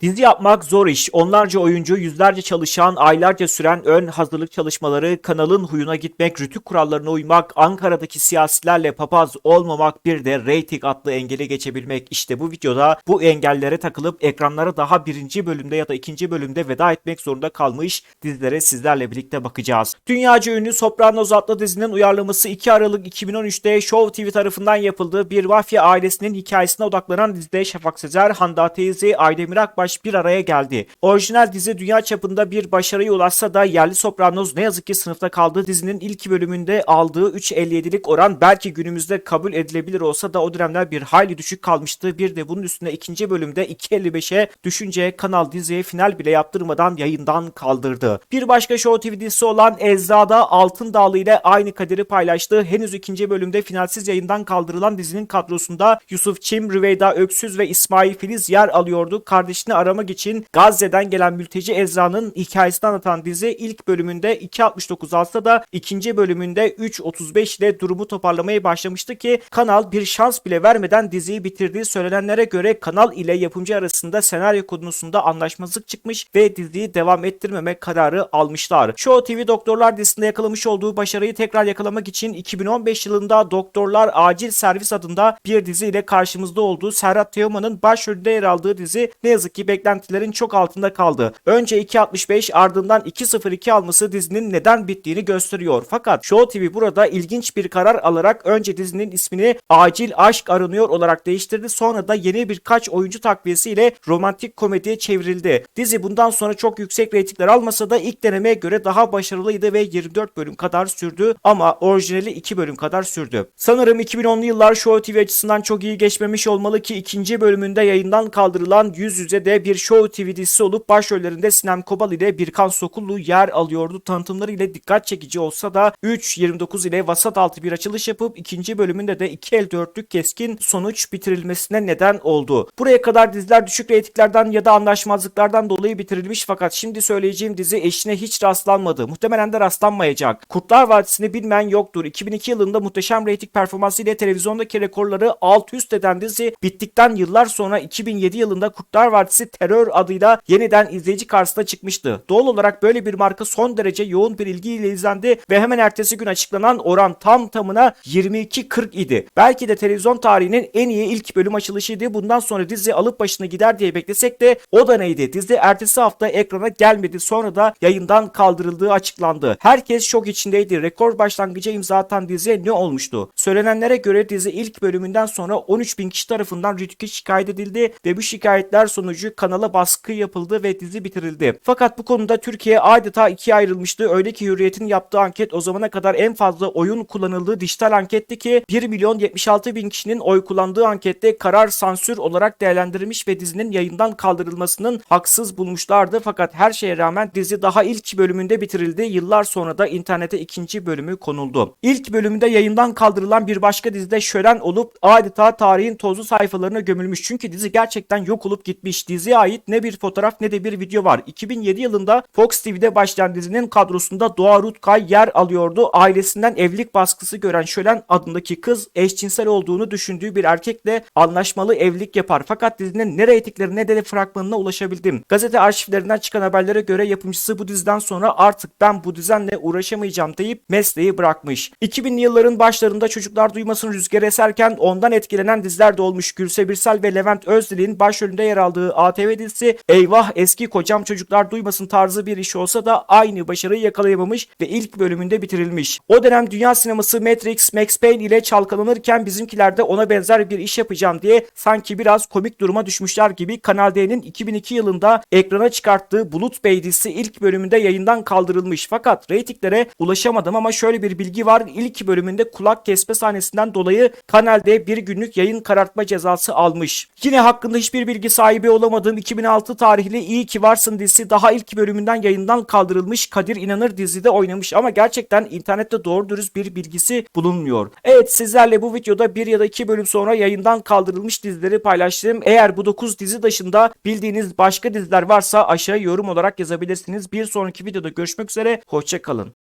Dizi yapmak zor iş. Onlarca oyuncu, yüzlerce çalışan, aylarca süren ön hazırlık çalışmaları, kanalın huyuna gitmek, rütük kurallarına uymak, Ankara'daki siyasilerle papaz olmamak, bir de reyting adlı engeli geçebilmek. İşte bu videoda bu engellere takılıp ekranlara daha birinci bölümde ya da ikinci bölümde veda etmek zorunda kalmış dizilere sizlerle birlikte bakacağız. Dünyaca ünlü Sopranos adlı dizinin uyarlaması 2 Aralık 2013'te Show TV tarafından yapıldığı bir mafya ailesinin hikayesine odaklanan dizide Şafak Sezer, Hande Teyze, Aydemir Akbaş bir araya geldi. Orijinal dizi dünya çapında bir başarıya ulaşsa da yerli Sopranos ne yazık ki sınıfta kaldı. Dizinin ilk bölümünde aldığı 3.57'lik oran belki günümüzde kabul edilebilir olsa da o dönemler bir hayli düşük kalmıştı. Bir de bunun üstüne ikinci bölümde 2.55'e düşünce kanal diziye final bile yaptırmadan yayından kaldırdı. Bir başka Show TV dizisi olan Ezra'da Altın Dağlı ile aynı kaderi paylaştı. Henüz ikinci bölümde finalsiz yayından kaldırılan dizinin kadrosunda Yusuf Çim, Rüveyda Öksüz ve İsmail Filiz yer alıyordu. Kardeşini aramak için Gazze'den gelen mülteci Ezra'nın hikayesini anlatan dizi ilk bölümünde 2.69 alsa da ikinci bölümünde 3.35 ile durumu toparlamaya başlamıştı ki kanal bir şans bile vermeden diziyi bitirdiği söylenenlere göre kanal ile yapımcı arasında senaryo konusunda anlaşmazlık çıkmış ve diziyi devam ettirmeme kararı almışlar. Show TV Doktorlar dizisinde yakalamış olduğu başarıyı tekrar yakalamak için 2015 yılında Doktorlar Acil Servis adında bir diziyle karşımızda olduğu Serhat Teoman'ın başrolünde yer aldığı dizi ne yazık ki beklentilerin çok altında kaldı. Önce 2.65 ardından 2.02 alması dizinin neden bittiğini gösteriyor. Fakat Show TV burada ilginç bir karar alarak önce dizinin ismini Acil Aşk Aranıyor olarak değiştirdi. Sonra da yeni birkaç oyuncu takviyesiyle romantik komediye çevrildi. Dizi bundan sonra çok yüksek reytingler almasa da ilk denemeye göre daha başarılıydı ve 24 bölüm kadar sürdü ama orijinali 2 bölüm kadar sürdü. Sanırım 2010'lu yıllar Show TV açısından çok iyi geçmemiş olmalı ki ikinci bölümünde yayından kaldırılan Yüz Yüze de bir Show TV dizisi olup başrollerinde Sinem Kobal ile Birkan Sokullu yer alıyordu. Tanıtımları ile dikkat çekici olsa da 3.29 ile vasat altı bir açılış yapıp ikinci bölümünde de 2 el dörtlük keskin sonuç bitirilmesine neden oldu. Buraya kadar diziler düşük reytinglerden ya da anlaşmazlıklardan dolayı bitirilmiş fakat şimdi söyleyeceğim dizi eşine hiç rastlanmadı. Muhtemelen de rastlanmayacak. Kurtlar Vadisi'ni bilmeyen yoktur. 2002 yılında muhteşem reyting performansı ile televizyondaki rekorları alt üst eden dizi bittikten yıllar sonra 2007 yılında Kurtlar Vadisi Terör adıyla yeniden izleyici karşısına çıkmıştı. Doğal olarak böyle bir marka son derece yoğun bir ilgiyle izlendi ve hemen ertesi gün açıklanan oran tam tamına 22-40 idi. Belki de televizyon tarihinin en iyi ilk bölüm açılışıydı. Bundan sonra dizi alıp başına gider diye beklesek de o da neydi? Dizi ertesi hafta ekrana gelmedi. Sonra da yayından kaldırıldığı açıklandı. Herkes şok içindeydi. Rekor başlangıca imza atan diziye ne olmuştu? Söylenenlere göre dizi ilk bölümünden sonra 13 bin kişi tarafından Rütük'e şikayet edildi ve bu şikayetler sonucu kanala baskı yapıldı ve dizi bitirildi. Fakat bu konuda Türkiye adeta ikiye ayrılmıştı. Öyle ki Hürriyet'in yaptığı anket o zamana kadar en fazla oyun kullanıldığı dijital anketti ki 1 milyon 76 bin kişinin oy kullandığı ankette karar sansür olarak değerlendirilmiş ve dizinin yayından kaldırılmasının haksız bulmuşlardı. Fakat her şeye rağmen dizi daha ilk bölümünde bitirildi. Yıllar sonra da internete ikinci bölümü konuldu. İlk bölümünde yayından kaldırılan bir başka dizide şölen olup adeta tarihin tozlu sayfalarına gömülmüş. Çünkü dizi gerçekten yok olup gitmiş. Diziye ait ne bir fotoğraf ne de bir video var. 2007 yılında Fox TV'de başlayan dizinin kadrosunda Doğa Rutkay yer alıyordu. Ailesinden evlilik baskısı gören Şölen adındaki kız eşcinsel olduğunu düşündüğü bir erkekle anlaşmalı evlilik yapar. Fakat dizinin ne reytingleri ne de fragmanına ulaşabildim. Gazete arşivlerinden çıkan haberlere göre yapımcısı bu diziden sonra artık ben bu düzenle uğraşamayacağım deyip mesleği bırakmış. 2000'li yılların başlarında çocuklar duymasın rüzgar eserken ondan etkilenen diziler de olmuş. Gülse Birsel ve Levent Özdil'in başrolünde yer aldığı ATV dizisi Eyvah Eski Kocam Çocuklar Duymasın tarzı bir iş olsa da aynı başarıyı yakalayamamış ve ilk bölümünde bitirilmiş. O dönem dünya sineması Matrix, Max Payne ile çalkalanırken bizimkiler de ona benzer bir iş yapacağım diye sanki biraz komik duruma düşmüşler gibi Kanal D'nin 2002 yılında ekrana çıkarttığı Bulut Bey dizisi ilk bölümünde yayından kaldırılmış. Fakat reytinglere ulaşamadım ama şöyle bir bilgi var. İlk bölümünde kulak kesme sahnesinden dolayı Kanal D bir günlük yayın karartma cezası almış. Yine hakkında hiçbir bilgi sahibi olamadığım 2006 tarihli İyi Ki Varsın dizisi daha ilk bölümünden yayından kaldırılmış. Kadir İnanır dizide oynamış ama gerçekten internette doğru dürüst bir bilgisi bulunmuyor. Evet sizlerle bu videoda bir ya da iki bölüm sonra yayından kaldırılmış dizileri paylaştım. Eğer bu 9 dizi dışında bildiğiniz başka diziler varsa aşağıya yorum olarak yazabilirsiniz. Bir sonraki videoda görüşmek üzere. Hoşçakalın.